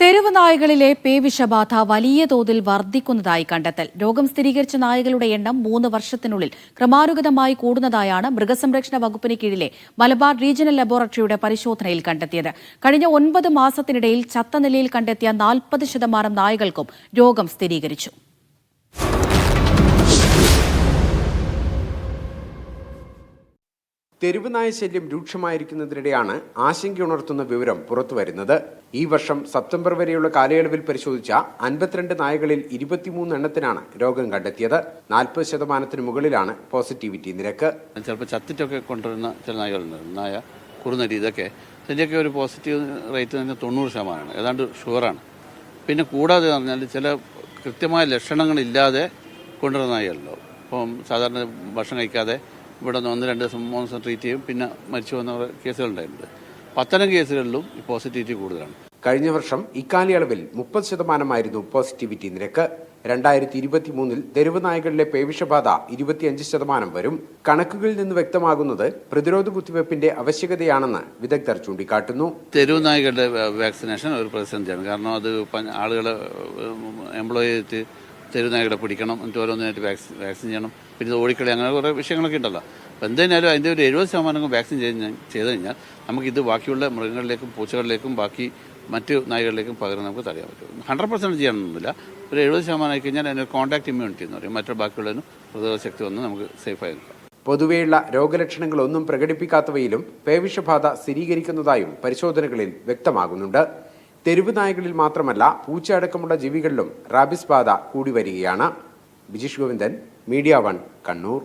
തെരുവ് നായകളിലെ പേവിഷബാധ വലിയ തോതിൽ വർദ്ധിക്കുന്നതായി കണ്ടെത്തൽ. രോഗം സ്ഥിരീകരിച്ച നായകളുടെ എണ്ണം മൂന്ന് വർഷത്തിനുള്ളിൽ ക്രമാനുഗതമായി കൂടുന്നതായാണ് മൃഗസംരക്ഷണ വകുപ്പിന് കീഴിലെ മലബാർ റീജിയണൽ ലബോറട്ടറിയുടെ പരിശോധനയിൽ കണ്ടെത്തിയത്. കഴിഞ്ഞ ഒൻപത് മാസത്തിനിടയിൽ ചത്ത നിലയിൽ കണ്ടെത്തിയ നാൽപ്പത് ശതമാനം നായകൾക്കും രോഗം സ്ഥിരീകരിച്ചു. തെരുവ് ശല്യം രൂക്ഷമായിരിക്കുന്നതിനിടെയാണ് ആശങ്കയുണർത്തുന്ന വിവരം പുറത്തുവരുന്നത് ഈ വർഷം സെപ്റ്റംബർ വരെയുള്ള കാലയളവിൽ പരിശോധിച്ച അൻപത്തിരണ്ട് നായകളിൽ ഇരുപത്തിമൂന്ന് എണ്ണത്തിനാണ് രോഗം കണ്ടെത്തിയത്. നാൽപ്പത് ശതമാനത്തിന് മുകളിലാണ് പോസിറ്റിവിറ്റി നിരക്ക്. ചിലപ്പോൾ ചത്തിട്ടൊക്കെ കൊണ്ടുവരുന്ന ചില നായകളുണ്ട്. നായ കുറുനരി ഇതൊക്കെ ഇതിന്റെയൊക്കെ ഒരു പോസിറ്റീവ് റേറ്റ് തന്നെ തൊണ്ണൂറ് ശതമാനമാണ്. ഏതാണ്ട് ഷുവറാണ്. പിന്നെ കൂടാതെ പറഞ്ഞാൽ ചില കൃത്യമായ ലക്ഷണങ്ങളില്ലാതെ കൊണ്ടുവരുന്ന നായകളുണ്ടാവും. ഇപ്പം സാധാരണ ഭക്ഷണം കഴിക്കാതെ ഇവിടെ നിന്ന് ഒന്ന് രണ്ട് ദിവസം മൂന്ന് ദിവസം ട്രീറ്റ് ചെയ്യും. പിന്നെ മരിച്ചു വന്ന കേസുകളുണ്ടായിട്ടുണ്ട്. പത്തനം കേസുകളിലും പോസിറ്റിവിറ്റി കൂടുതലാണ്. കഴിഞ്ഞ വർഷം ഇക്കാലയളവിൽ മുപ്പത് ശതമാനമായിരുന്നു പോസിറ്റിവിറ്റി നിരക്ക്. രണ്ടായിരത്തി ഇരുപത്തി മൂന്നിൽ തെരുവ് നായകളിലെ പേവിഷബാധ ഇരുപത്തിയഞ്ച് ശതമാനം വരും. കണക്കുകളിൽ നിന്ന് വ്യക്തമാകുന്നത് പ്രതിരോധ കുത്തിവയ്പ്പിന്റെ ആവശ്യകതയാണെന്ന് വിദഗ്ധർ ചൂണ്ടിക്കാട്ടുന്നു. തെരുവ് നായകളുടെ വാക്സിനേഷൻ ഒരു പ്രതിസന്ധിയാണ്. കാരണം അത് ആളുകളെ എംപ്ലോയ് ചെയ്തിട്ട് തെരുവ് നായകളെ പിടിക്കണം എന്നിട്ട് ഓരോന്നിനായിട്ട് വാക്സിൻ വാക്സിൻ ചെയ്യണം. പിന്നെ ഇത് ഓടിക്കളി അങ്ങനെ കുറേ വിഷയങ്ങളൊക്കെ ഉണ്ടല്ലോ. അപ്പോൾ എന്തായാലും അതിന്റെ ഒരു എഴുപത് ശതമാനം വാക്സിൻ ചെയ്ത് ചെയ്ത് കഴിഞ്ഞാൽ നമുക്കിത് ബാക്കിയുള്ള മൃഗങ്ങളിലേക്കും പൂച്ചകളിലേക്കും ബാക്കി മറ്റ് നായകളിലേക്കും പകരം നമുക്ക് തടയാൻ പറ്റും. ഹൺഡ്രഡ് പെർസെന്റ് ചെയ്യണമെന്നില്ല ഒരു എഴുപത് ശതമാനം ആയി കഴിഞ്ഞാൽ അതിന് കോൺടാക്ട് ഇമ്മ്യൂണിറ്റി എന്ന് പറയും. മറ്റു ബാക്കിയുള്ളതിനും പ്രതിരോധ ശക്തി വന്ന് നമുക്ക് സേഫായി നിൽക്കാം. പൊതുവെയുള്ള രോഗലക്ഷണങ്ങളൊന്നും പ്രകടിപ്പിക്കാത്തവയിലും പേവിഷബാധ സ്ഥിരീകരിക്കുന്നതായും പരിശോധനകളിൽ വ്യക്തമാകുന്നുണ്ട്. തെരുവ് നായകളിൽ മാത്രമല്ല പൂച്ച അടക്കമുള്ള ജീവികളിലും റാബിസ് ബാധ കൂടി വരികയാണ്. Bijeesh Govindan media one Kannur.